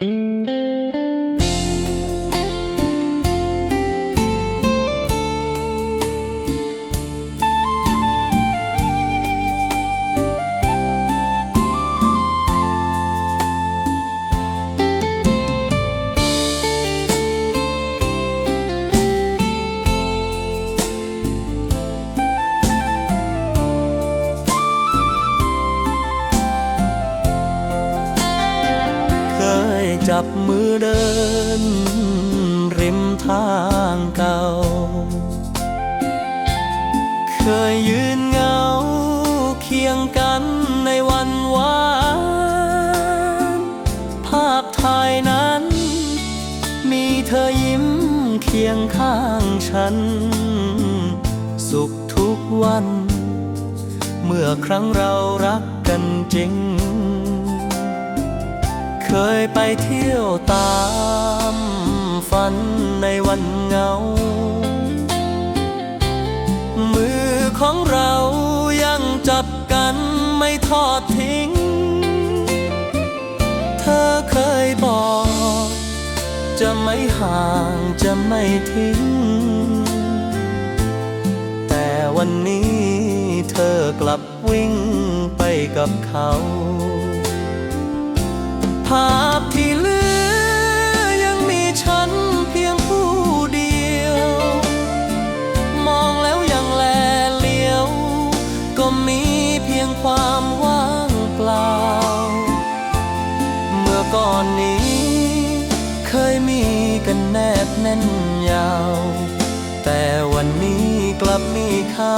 เจับมือเดิน ริมทางเก่า เคยยืนเงาเคียงกันในวันวานภาพถ่ายนั้น มีเธอยิ้มเคียงข้างฉัน สุขทุกวัน เมื่อครั้งเรารักกันจริง เคยไปเที่ยวตามฝันในวันเหงา มือของเรายังจับกันไม่ทอดทิ้ง เธอเคยบอก จะไม่ห่างจะไม่ทิ้ง แต่วันนี้เธอกลับวิ่งไปกับเขา ภาพที่เหลือยังมีฉันเพียงผู้เดียว มองแล้วยังแลเลียว ก็มีเพียงความว่างเปล่า เมื่อก่อนนี้ เคยมีกันแนบแน่นยาว แต่วันนี้กลับมีเขา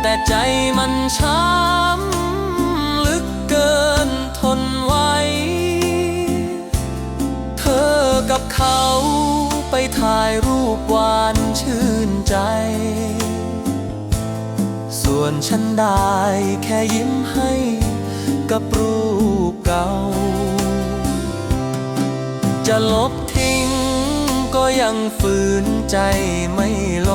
แต่ใจมันช้ำลึกเกินทนไว้ เธอกับเขาไปถ่ายรูปหวานชื่นใจ ส่วนฉันได้แค่ยิ้มให้กับรูปเก่า จะลบทิ้งก็ยังฝืนใจไม่ล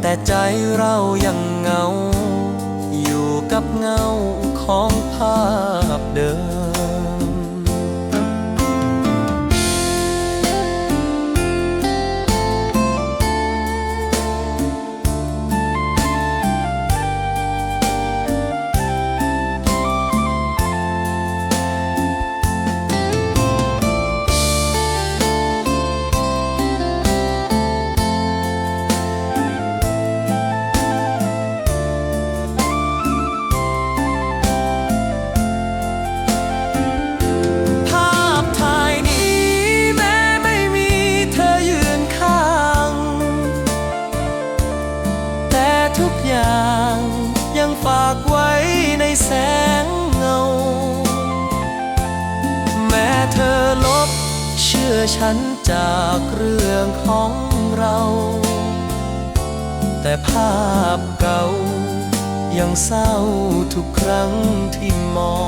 แต่ใจเรายังเงา อยู่กับเงาของภาพเดิม ไว้ในแสงเงา แม้เธอลบเชื่อฉันจากเรื่องของเรา แต่ภาพเก่ายังเศร้าทุกครั้งที่มอง